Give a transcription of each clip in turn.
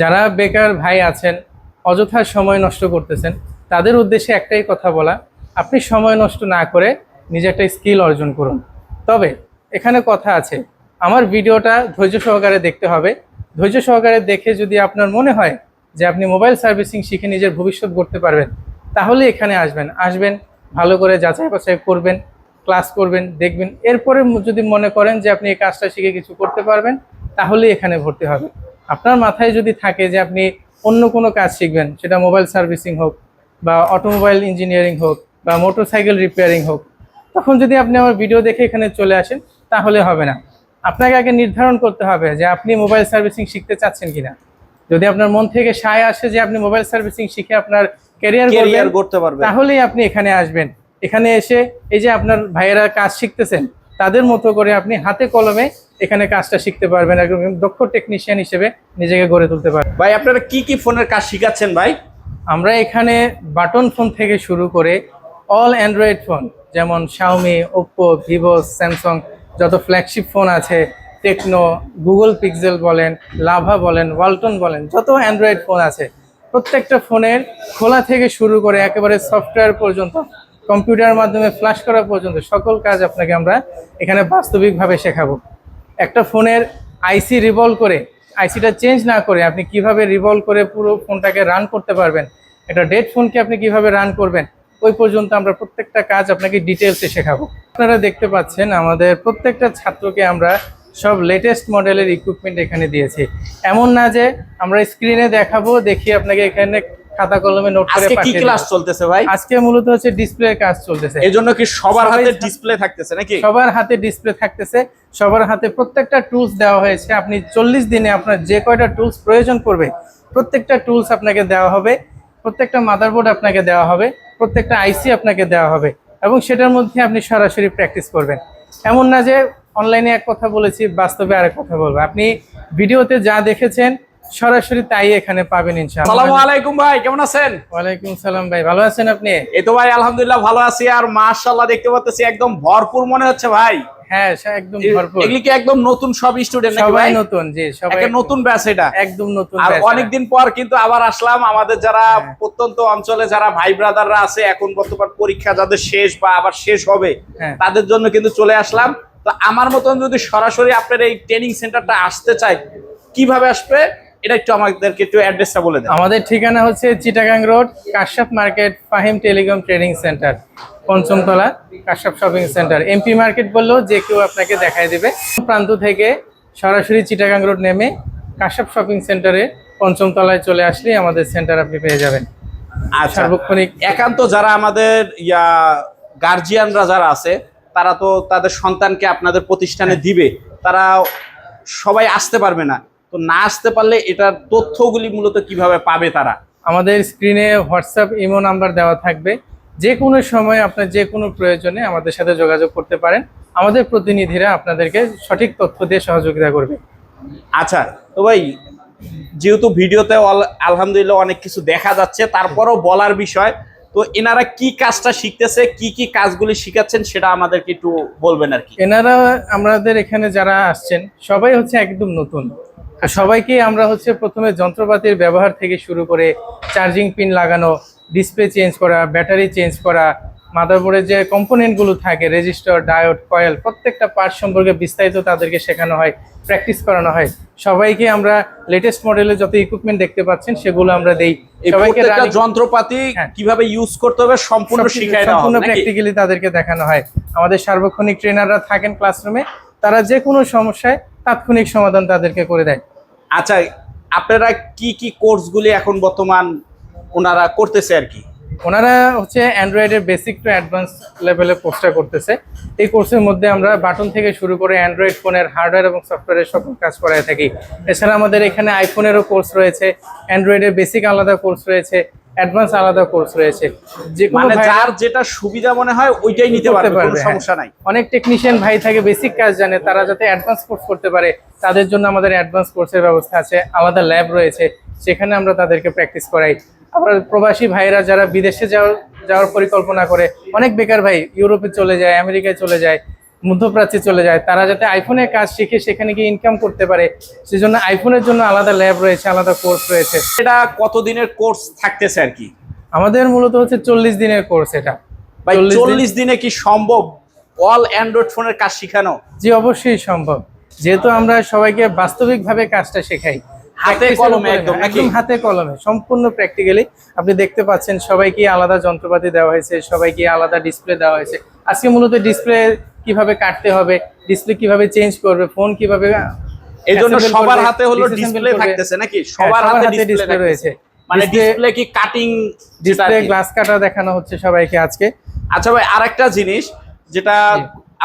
যারা বেকার ভাই আছেন, অযথা সময় নষ্ট করতেছেন, তাদের উদ্দেশ্যে একটাই কথা বলা, আপনি সময় নষ্ট না করে নিজে একটা স্কিল অর্জন করুন। তবে এখানে কথা আছে, আমার ভিডিওটা ধৈর্য সহকারে দেখতে হবে। ধৈর্য সহকারে দেখে যদি আপনার মনে হয় যে আপনি মোবাইল সার্ভিসিং শিখে নিজের ভবিষ্যৎ করতে পারবেন, তাহলে এখানে আসবেন। আসবেন, ভালো করে যাচাই বাছাই করবেন, ক্লাস করবেন, দেখবেন। এরপরে যদি মনে করেন যে আপনি এই কাজটা শিখে কিছু করতে পারবেন, তাহলে এখানে ভর্তি হবে আপনার মাথায় যদি থাকে যে আপনি অন্য কোনো কাজ শিখবেন সেটা মোবাইল সার্ভিসিং হোক বা অটোমোবাইল ইঞ্জিনিয়ারিং হোক বা মোটরসাইকেল রিপেয়ারিং হোক তখন যদি আপনি আমার ভিডিও দেখে এখানে চলে আসেন তাহলে হবে না। আপনাকে আগে নির্ধারণ করতে হবে যে আপনি মোবাইল সার্ভিসিং শিখতে চাচ্ছেন কিনা। যদি আপনার মন থেকে সায় আসে যে আপনি মোবাইল সার্ভিসিং শিখে আপনার ক্যারিয়ার করতে পারবে তাহলেই আপনি এখানে আসবেন। এখানে এসে এই যে আপনার ভাইয়েরা কাজ শিখতেছেন তাদের মতো করে আপনি হাতে কলমে এখানে কাজটা শিখতে পারবেন একদম দক্ষ টেকনিশিয়ান হিসেবে নিজেকে গড়ে তুলতে পারবেন। ভাই আপনারা কি কি ফোনের কাজ শিখাচ্ছেন ভাই? আমরা এখানে বাটন ফোন থেকে শুরু করে অল অ্যান্ড্রয়েড ফোন যেমন শাওমি ওপ্পো ভিভো স্যামসাং যত ফ্ল্যাগশিপ ফোন আছে টেকনো গুগল পিক্সেল বলেন লাভা বলেন ওয়ালটন বলেন যত অ্যান্ড্রয়েড ফোন আছে প্রত্যেকটা ফোনের খোলা থেকে শুরু করে একেবারে সফটওয়্যার পর্যন্ত কম্পিউটারের মাধ্যমে ফ্ল্যাশ করা পর্যন্ত সকল কাজ আপনাকে আমরা এখানে বাস্তবিকভাবে শেখাবো। একটা ফোনের আইসি রিভলভ করে আইসিটা চেঞ্জ না করে আপনি কীভাবে রিভলভ করে পুরো ফোনটাকে রান করতে পারবেন, একটা ডেড ফোনকে আপনি কীভাবে রান করবেন, ওই পর্যন্ত আমরা প্রত্যেকটা কাজ আপনাকে ডিটেলসে শেখাবো। আপনারা দেখতে পাচ্ছেন আমাদের প্রত্যেকটা ছাত্রকে আমরা সব লেটেস্ট মডেলের ইকুইপমেন্ট এখানে দিয়েছি। এমন না যে আমরা স্ক্রিনে দেখাবো, দেখি আপনাকে এখানে খাতা কলমে নোট করে কি ক্লাস চলতেছে ভাই? আজকে মূলত হচ্ছে ডিসপ্লের কাজ চলতেছে। এই জন্য কি সবার হাতে ডিসপ্লে থাকতেছে নাকি? সবার হাতে ডিসপ্লে থাকতেছে। সবার হাতে প্রত্যেকটা টুলস দেওয়া হয়েছে। আপনি চল্লিশ দিনে আপনার যে কয়টা টুলস প্রয়োজন পড়বে প্রত্যেকটা টুলস আপনাকে দেওয়া হবে। প্রত্যেকটা মাদারবোর্ড আপনাকে দেওয়া হবে। প্রত্যেকটা আইসি আপনাকে দেওয়া হবে। এবং সেটার মধ্যে আপনি সরাসরি প্র্যাকটিস করবেন। এমন না যে অনলাইনে এক কথা বলেছি বাস্তবে আরেক কথা বলব। আপনি ভিডিওতে যা দেখেছেন সরাসরি তাই এখানে পাবেন আসসালামু ইনশাআল্লাহ আলাইকুম ভাই কেমন আছেন? ওয়ালাইকুম সালাম ভাই ভালো আছেন আপনি? এই তো ভাই আলহামদুলিল্লাহ ভালো আছি আর মাশাআল্লাহ দেখতে পাচ্ছি একদম ভরপুর মনে হচ্ছে ভাই। হ্যাঁ একদম ভরপুর। এগুলি কি একদম নতুন সব স্টুডেন্ট নাকি ভাই? নতুন জি সবাই নতুন। ব্যাচ এটা। একদম নতুন আর অনেকদিন পর কিন্তু আবার আসলাম আমাদের যারা হ্যাঁ। প্রত্যন্ত অঞ্চলে যারা ভাই ব্রাদাররা আছে এখন বর্তমান পরীক্ষা যাদের শেষ বা আবার শেষ হবে হ্যাঁ। তাদের জন্য কিন্তু চলে আসলাম। তো আমার মতন যদি সরাসরি আপনার এই ট্রেনিং সেন্টারটা আসতে চাই কীভাবে আসবে? এটা একটু আমাদেরকে একটু অ্যাড্রেসটা বলে দেন। আমাদের ঠিকানা হচ্ছে Chittagong road Kashyap market Fahim telecom training centre পঞ্চমতলা Kashyap shopping centre. MP market বললেও যে কেউ আপনাকে দেখায় দেবে। প্রান্ত থেকে সরাসরি চিটাগাং রোড নেমে কাশ্যপ শপিং সেন্টারে পঞ্চমতলায় চলে আসলেই আমাদের সেন্টার আপনি পেয়ে যাবেন। আচ্ছা সার্বক্ষণিক একান্ত যারা আমাদের ইয়া গার্জিয়ানরা যারা আছে তারা তো তাদের সন্তানকে আপনাদের প্রতিষ্ঠানে হ্যাঁ। দিবে। তারা সবাই আসতে পারবে না। তো না আসতে পারলে এটার তথ্যগুলি মূলত কীভাবে পাবে তারা? আমাদের স্ক্রিনে হোয়াটসঅ্যাপ ইমো নাম্বার দেওয়া থাকবে। যে কোনো সময় আপনার যে কোনো প্রয়োজনে আমাদের সাথে যোগাযোগ করতে পারেন। আমাদের প্রতিনিধিরা আপনাদেরকে সঠিক তথ্য দিয়ে সহযোগিতা করবে। আচ্ছা তো ভাই যেহেতু ভিডিওতে আলহামদুলিল্লাহ অনেক কিছু দেখা যাচ্ছে তারপরও বলার বিষয় তো এনারা কি কাজটা শিখতেছে কি কি কাজগুলি শিখাচ্ছেন সেটা আমাদেরকে একটু বলবেন আর কি। এনারা আমাদের এখানে যারা আসছেন সবাই হচ্ছে একদম নতুন। সবাইকে আমরা হচ্ছে প্রথমে যন্ত্রপাতির ব্যবহার থেকে শুরু করে চার্জিং পিন লাগানো ডিসপ্লে চেঞ্জ করা ব্যাটারি চেঞ্জ করা মাদারবোর্ডের যে কম্পোনেন্টগুলো থাকে রেজিস্টার ডায়োড কয়েল প্রত্যেকটা পার্ট সম্পর্কে বিস্তারিত তাদেরকে শেখানো হয় প্র্যাকটিস করানো হয়। সবাইকে আমরা লেটেস্ট মডেলের যত ইকুইপমেন্ট দেখতে পাচ্ছেন সেগুলো আমরা দেই। সবাইকে যন্ত্রপাতি হ্যাঁ। কীভাবে ইউজ করতে হবে সম্পূর্ণ সম্পূর্ণ প্র্যাকটিক্যালি তাদেরকে দেখানো হয়। আমাদের সার্বক্ষণিক ট্রেনাররা থাকেন ক্লাসরুমে তারা যে কোনো সমস্যায় তাৎক্ষণিক সমাধান তাদেরকে করে দেয়। আচ্ছা আপনারা কি কি কোর্সগুলি এখন বর্তমান ওনারা করতেছে আর কি? ওনারা হচ্ছে অ্যান্ড্রয়েডের বেসিক টু অ্যাডভান্স লেভেলে কোর্সটা করতেছে। এই কোর্সের মধ্যে আমরা বাটন থেকে শুরু করে অ্যান্ড্রয়েড ফোনের হার্ডওয়্যার এবং সফটওয়্যারের সকল কাজ করায় থাকি। এছাড়া আমাদের এখানে আইফোনেরও কোর্স রয়েছে অ্যান্ড্রয়েডের বেসিক আলাদা কোর্স রয়েছে অ্যাডভান্স আলাদা কোর্স রয়েছে। যে মানে যার যেটা সুবিধা মনে হয় ওইটাই নিতে পারবে কোনো হ্যাঁ। সমস্যা নাই। অনেক টেকনিশিয়ান ভাই থাকে বেসিক কাজ জানে তারা যাতে অ্যাডভান্স কোর্স করতে পারে তাদের জন্য আমাদের অ্যাডভান্স কোর্সের ব্যবস্থা আছে আলাদা ল্যাব রয়েছে সেখানে আমরা তাদেরকে প্র্যাকটিস করাই। আবার প্রবাসী ভাইরা যারা বিদেশে যাওয়ার যাওয়ার পরিকল্পনা করে অনেক বেকার ভাই ইউরোপে চলে যায় আমেরিকায় চলে যায় মধ্যপ্রাচ্যে চলে যায়। তারা যাতে আইফোনের কাজ শিখে সেখানে গিয়ে ইনকাম করতে পারে সেজন্য আইফোনের জন্য আলাদা ল্যাব রয়েছে আলাদা কোর্স রয়েছে। এটা কতদিনের কোর্স থাকতেছে আর কি? আমাদের মূলত হচ্ছে চল্লিশ দিনের কোর্স এটা। ভাই 40 চল্লিশ দিনে কি সম্ভব? অল অ্যান্ড্রয়েড ফোনের কাজ শেখানো? জি অবশ্যই সম্ভব। যেহেতু আমরা সবাইকে বাস্তবিকভাবে কাজটা শেখাই। হাতে কলমে একদম নাকি? একদম হাতে কলমে সম্পূর্ণ প্র্যাকটিক্যালি আপনি দেখতে পাচ্ছেন সবাইকে আলাদা যন্ত্রপাতি দেওয়া হয়েছে সবাইকে আলাদা ডিসপ্লে দেওয়া হয়েছে। আজকে মূলত ডিসপ্লে কীভাবে কাটতে হবে ডিসপ্লে কীভাবে চেঞ্জ করবে ফোন কীভাবে এই সবার হাতে হলো ডিসপ্লে থাকতেছে নাকি? হ্যাঁ, সবার হাতে ডিসপ্লে রয়েছে। মানে ডিসপ্লে কি কাটিং ডিসপ্লে গ্লাস কাটা দেখানো হচ্ছে সবাইকে আজকে। আচ্ছা ভাই আরেকটা জিনিস যেটা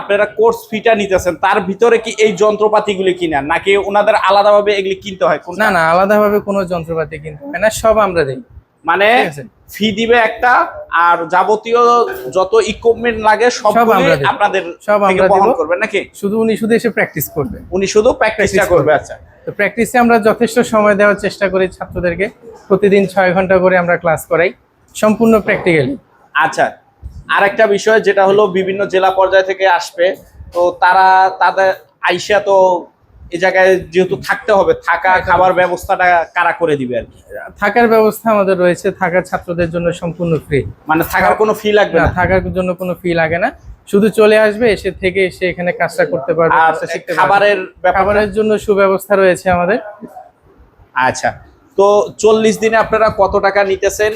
আপনারা কোর্স ফিটা নিতেছেন তার ভিতরে কি এই যন্ত্রপাতিগুলি কিনেন নাকি ওনাদের আলাদাভাবে এগুলি কিনতে হয়? না না আলাদাভাবে কোনো যন্ত্রপাতি কিনতে হয় না সব আমরা দিই। মানে ফি দিবে একটা আর যাবতীয় যত ইকুইপমেন্ট লাগে দেব। আপনাদের সব আমরা বহন করবেন নাকি? শুধু উনি শুধু এসে প্র্যাকটিস করবে। উনি শুধু প্র্যাকটিসটা করবে করবে। আচ্ছা। তো প্র্যাকটিসে আমরা যথেষ্ট সময় দেওয়ার চেষ্টা করি ছাত্রদেরকে। প্রতিদিন ছয় ঘণ্টা করে আমরা ক্লাস করাই। সম্পূর্ণ প্র্যাকটিক্যালি আচ্ছা আর একটা বিষয় যেটা হলো বিভিন্ন জেলা পর্যায় থেকে আসবে। তো তারা তাদের আইসা তো এই জায়গায় যেহেতু থাকতে হবে থাকা খাবার ব্যবস্থাটা কারা করে দিবে আর কি? থাকার ব্যবস্থা আমাদের রয়েছে থাকার ছাত্রদের জন্য সম্পূর্ণ ফ্রি মানে থাকার কোনো ফি লাগবে না থাকার জন্য কোনো ফি লাগে না। শুধু চলে আসবে এসে থেকে এসে এখানে কাজটা করতে পারবে খাবারের খাবারের জন্য সুব্যবস্থা রয়েছে আমাদের। আচ্ছা তো চল্লিশ দিনে আপনারা কত টাকা নিতেছেন?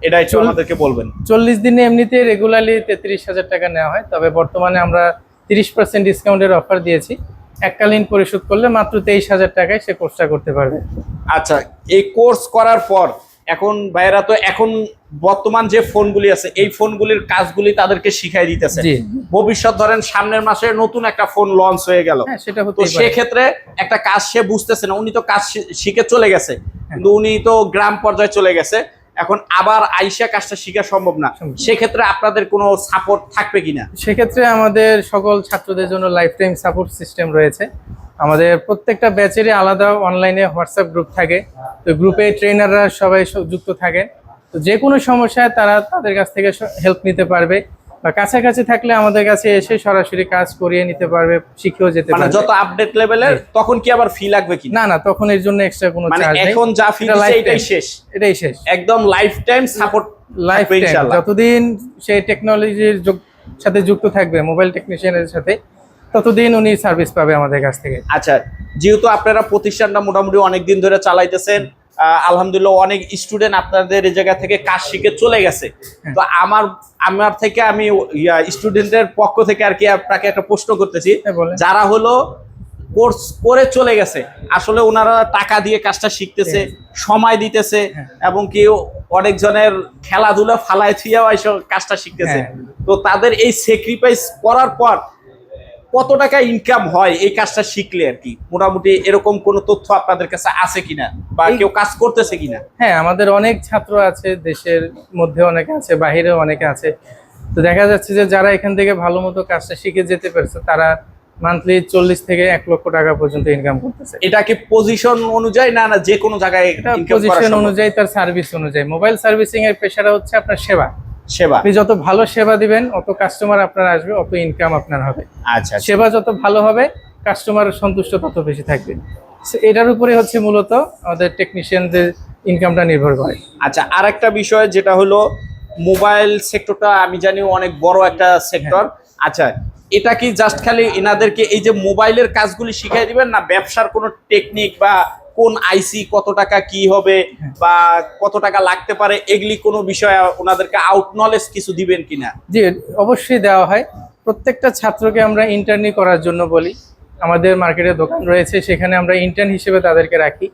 এটা একটু আমাদেরকে বলবেন। চল্লিশ দিনে এমনিতে রেগুলারলি তেত্রিশ হাজার টাকা নেওয়া হয় তবে বর্তমানে আমরা তিরিশ পার্সেন্ট ডিসকাউন্টের অফার দিয়েছি। এককালীন পরিশোধ করলে মাত্র তেইশ হাজার টাকায় সে কোর্সটা করতে পারবে। আচ্ছা এই কোর্স করার পর এখন ভাইয়েরা তো এখন বর্তমান যে ফোনগুলি আছে এই ফোনগুলির কাজগুলি তাদেরকে শিখাই দিতেছে। জি। ভবিষ্যৎ ধরেন সামনের মাসে নতুন একটা ফোন লঞ্চ হয়ে গেল। হ্যাঁ সেটা তো সেক্ষেত্রে একটা কাজ সে বুঝতেছে না উনি তো কাজ শিখে চলে গেছে। হ্যাঁ। কিন্তু উনি তো গ্রাম পর্যায়ে চলে গেছে। এখন আবার আইসা কাজটা শেখা সম্ভব না। সেক্ষেত্রে আপনাদের কোনো সাপোর্ট থাকবে কিনা? সেক্ষেত্রে আমাদের সকল ছাত্রদের জন্য লাইফ টাইম সাপোর্ট সিস্টেম রয়েছে। আমাদের প্রত্যেকটা ব্যাচেরই আলাদা অনলাইনে হোয়াটসঅ্যাপ গ্রুপ থাকে। তো গ্রুপে ট্রেনাররা সবাই যুক্ত থাকেন। তো যে কোনো সমস্যায় তারা তাদের কাছ থেকে হেল্প নিতে পারবে। বা কাছাকাছি থাকলে আমাদের কাছে এসে সরাসরি কাজ করিয়ে নিতে পারবে শিখেও যেতে মানে পারবে। যত আপডেট লেভেলের তখন কি আবার ফি লাগবে কি? না না তখন এর জন্য এক্সট্রা কোনো মানে চার্জ নেই। এখন যা ফি এটা এটাই শেষ। এটাই শেষ। একদম lifetime support lifetime যতদিন সেই টেকনোলজির সাথে যুক্ত থাকবে মোবাইল টেকনিশিয়ানের সাথে ততদিন উনি সার্ভিস পাবে আমাদের কাছ থেকে। আচ্ছা যেহেতু আপনারা প্রতিষ্ঠানটা মোটামুটি অনেকদিন ধরে চালাইতেছেন আলহামদুলিল্লাহ অনেক স্টুডেন্ট আপনাদের এই জায়গা থেকে কাজ শিখে চলে গেছে হ্যাঁ। তো আমার আমার থেকে আমি স্টুডেন্টের পক্ষ থেকে আর কি আপনাকে একটা প্রশ্ন করতেছি হ্যাঁ, যারা হলো কোর্স করে চলে গেছে আসলে ওনারা টাকা দিয়ে কাজটা শিখতেছে সময় দিতেছে হ্যাঁ। এবং কি অনেকজনের খেলাধুলা ফালাই থিয়াও এসব কাজটা শিখতেছে হ্যাঁ। তো তাদের এই স্যাক্রিফাইস করার পর কত টাকা ইনকাম হয় এই কাজটা শিখলে আর কি? মোটামুটি এরকম কোনো তথ্য আপনাদের কাছে আছে কিনা? বা কেউ কাজ করতেছে কিনা? হ্যাঁ আমাদের অনেক ছাত্র আছে দেশের মধ্যে অনেকে আছে বাহিরেও অনেকে আছে। তো দেখা যাচ্ছে যে যারা এখান থেকে ভালো মতো কাজটা শিখে যেতে পেরেছে তারা মান্থলি চল্লিশ থেকে এক লক্ষ টাকা পর্যন্ত ইনকাম করতেছে। এটা কি পজিশন অনুযায়ী না না যে কোনো জায়গায় পজিশন অনুযায়ী তার সার্ভিস অনুযায়ী। মোবাইল সার্ভিসিং এর পেশাটা হচ্ছে আপনার সেবা। সেবা। আপনি যত ভালো সেবা দিবেন অত কাস্টমার আপনার আসবে অত ইনকাম আপনার হবে। আচ্ছা আচ্ছা। সেবা যত ভালো হবে কাস্টমার সন্তুষ্ট তত বেশি থাকবে। এটার উপরে হচ্ছে মূলত আমাদের টেকনিশিয়ানদের ইনকামটা নির্ভর করে। আচ্ছা আর একটা বিষয় যেটা হলো মোবাইল সেক্টরটা আমি জানি অনেক বড় একটা সেক্টর আচ্ছা এটা কি জাস্ট খালি এনাদেরকে এই যে মোবাইলের কাজগুলি শিখাই দিবেন না ব্যবসার কোনো টেকনিক বা কোন আইসি কত টাকা কি হবে বা কত টাকা লাগতে পারে এগুলি কোনো বিষয়ে ওনাদেরকে আউট নলেজ কিছু দিবেন কিনা? জি অবশ্যই দেওয়া হয়। প্রত্যেকটা ছাত্রকে আমরা ইন্টার্নি করার জন্য বলি। আমাদের মার্কেটে দোকান রয়েছে সেখানে আমরা ইন্টার্ন হিসেবে তাদেরকে রাখি।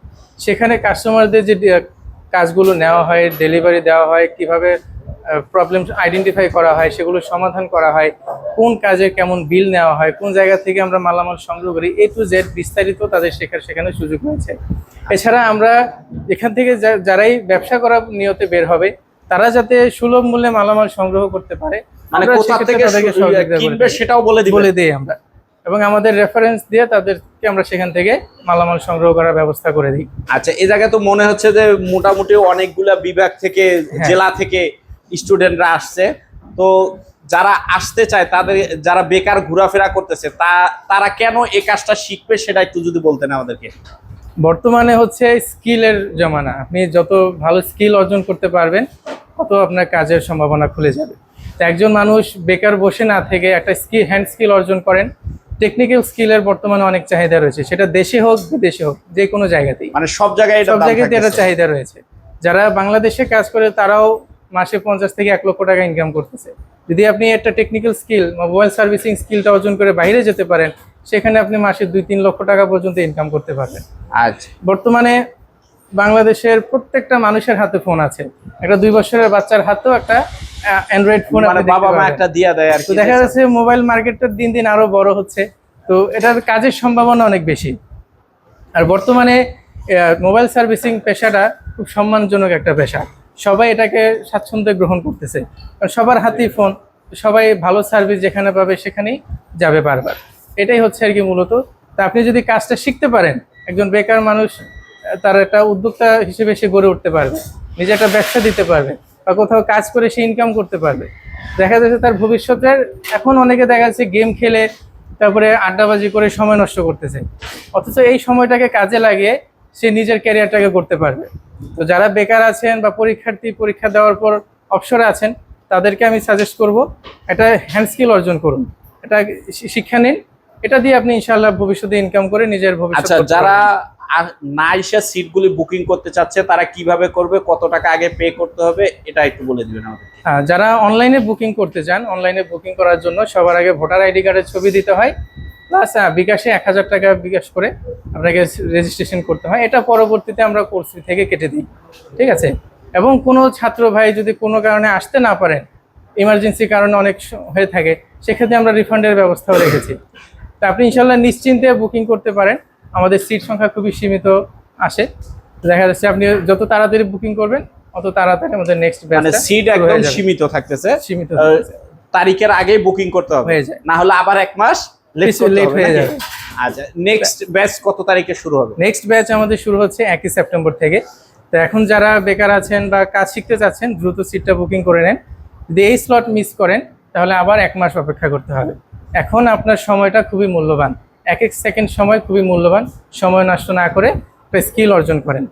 সেখানে কাস্টমারদের যে কাজগুলো নেওয়া হয় ডেলিভারি দেওয়া হয় কীভাবে প্রবলেম আইডেন্টিফাই করা হয় সেগুলো সমাধান করা হয় কোন কাজে কেমন বিল নেওয়া হয় কোন জায়গা থেকে আমরা মালামাল সংগ্রহ করি এ টু জেড বিস্তারিত তাদের শেখার সেখানে সুযোগ রয়েছে। এছাড়া আমরা এখান থেকে যারাই ব্যবসা করার নিয়তে বের হবে তারা যাতে সুলভ মূল্যে মালামাল সংগ্রহ করতে পারে মানে কোথা থেকে করে কিনবে সেটাও বলে দিবেন বলে দিই আমরা। এবং আমাদের রেফারেন্স দিয়ে তাদেরকে আমরা সেখান থেকে মালামাল সংগ্রহ করার ব্যবস্থা করে দিই। আচ্ছা এই জায়গায় তো মনে হচ্ছে যে মোটামুটি অনেকগুলা বিভাগ থেকে হ্যাঁ। জেলা থেকে স্টুডেন্টরা আসছে। তো যারা আসতে চায় তাদের যারা বেকার ঘোরাফেরা করতেছে তা তারা কেন এই কাজটা শিখবে সেটা একটু যদি বলতেন আমাদেরকে। বর্তমানে হচ্ছে স্কিলের জমানা। আপনি যত ভালো স্কিল অর্জন করতে পারবেন তত আপনার কাজের সম্ভাবনা খুলে যাবে। তো একজন মানুষ বেকার বসে না থেকে একটা স্কিল হ্যান্ড স্কিল অর্জন করেন টেকনিক্যাল স্কিলের বর্তমানে অনেক চাহিদা রয়েছে। সেটা দেশে হোক বিদেশে হোক যে কোনো জায়গাতেই। মানে সব জায়গায় সব জায়গাতে এটা চাহিদা রয়েছে। যারা বাংলাদেশে কাজ করে তারাও মাসে পঞ্চাশ থেকে এক লক্ষ টাকা ইনকাম করতেছে। যদি আপনি একটা টেকনিক্যাল স্কিল মোবাইল সার্ভিসিং স্কিলটা অর্জন করে বাইরে যেতে পারেন সেখানে আপনি মাসে দুই তিন লক্ষ টাকা পর্যন্ত ইনকাম করতে পারবেন। আচ্ছা। বর্তমানে বাংলাদেশের প্রত্যেকটা মানুষের হাতে ফোন আছে। একটা দুই বছরের বাচ্চার হাতেও একটা অ্যান্ড্রয়েড ফোন বাবা মা একটা দিয়া দেয় আর দেখা যাচ্ছে মোবাইল মার্কেটটা দিন দিন আরও বড় হচ্ছে। তো এটার কাজের সম্ভাবনা অনেক বেশি। আর বর্তমানে মোবাইল সার্ভিসিং পেশাটা খুব সম্মানজনক একটা পেশা। সবাই এটাকে স্বাচ্ছন্দ্যে গ্রহণ করতেছে। সবার হাতেই ফোন সবাই ভালো সার্ভিস যেখানে পাবে সেখানেই যাবে বারবার। এটাই হচ্ছে আর কি মূলত। তা আপনি যদি কাজটা শিখতে পারেন, একজন বেকার মানুষ তার একটা উদ্যোক্তা হিসেবে সে গড়ে উঠতে পারবে, নিজে একটা ব্যবসা দিতে পারবে, বা কোথাও কাজ করে সে ইনকাম করতে পারবে। দেখা যাচ্ছে তার ভবিষ্যতের, এখন অনেকে দেখা যাচ্ছে গেম খেলে, তারপরে আড্ডাবাজি করে সময় নষ্ট করতেছে। অথচ এই সময়টাকে কাজে লাগিয়ে সে নিজের ক্যারিয়ারটাকে করতে পারবে। তো যারা বেকার আছেন বা পরীক্ষার্থী পরীক্ষা দেওয়ার পর অবসরে আছেন তাদেরকে আমি সাজেস্ট করব একটা হ্যান্ড স্কিল অর্জন করুন। এটা শিক্ষা নিন। এটা দিয়ে আপনি ইনশাআল্লাহ ভবিষ্যতে ইনকাম করে নিজের ভবিষ্যৎ আচ্ছা যারা। না এসে সিটগুলি বুকিং করতে চাচ্ছে তারা কীভাবে করবে কত টাকা আগে পে করতে হবে এটা একটু বলে দিবেন আমাদের হ্যাঁ, যারা অনলাইনে বুকিং করতে চান অনলাইনে বুকিং করার জন্য সবার আগে ভোটার আইডি কার্ডের ছবি দিতে হয়। প্লাস বিকাশে এক হাজার টাকা বিকাশ করে আপনাকে রেজিস্ট্রেশন করতে হয়। এটা পরবর্তীতে আমরা কোর্স থেকে কেটে দিই। ঠিক আছে? এবং কোনো ছাত্র ভাই যদি কোনো কারণে আসতে না পারেন ইমার্জেন্সি কারণে অনেক হয়ে থাকে সেক্ষেত্রে আমরা রিফান্ডের ব্যবস্থাও রেখেছি। তা আপনি ইনশাল্লাহ নিশ্চিন্তে বুকিং করতে পারেন। আমাদের সিট সংখ্যা খুবই সীমিত আসে। দেখা যাচ্ছে আপনি যত তাড়াতাড়ি বুকিং করবেন অত তাড়াতাড়ি আমাদের নেক্সট মানে সিট একদম সীমিত থাকতেছে। সীমিত তারিখের আগেই বুকিং করতে হবে। না হলে আবার এক মাস আচ্ছা নেক্সট ব্যাচ কত তারিখে শুরু হবে? নেক্সট ব্যাচ আমাদের শুরু হচ্ছে একই সেপ্টেম্বর থেকে। তো এখন যারা বেকার আছেন বা কাজ শিখতে চাচ্ছেন দ্রুত সিটটা বুকিং করে নেন। যদি এই স্লট মিস করেন তাহলে আবার এক মাস অপেক্ষা করতে হবে। এখন আপনার সময়টা খুবই মূল্যবান। এক এক সেকেন্ড সময় খুবই মূল্যবান। সময় নষ্ট না করে স্কিল অর্জন করেন।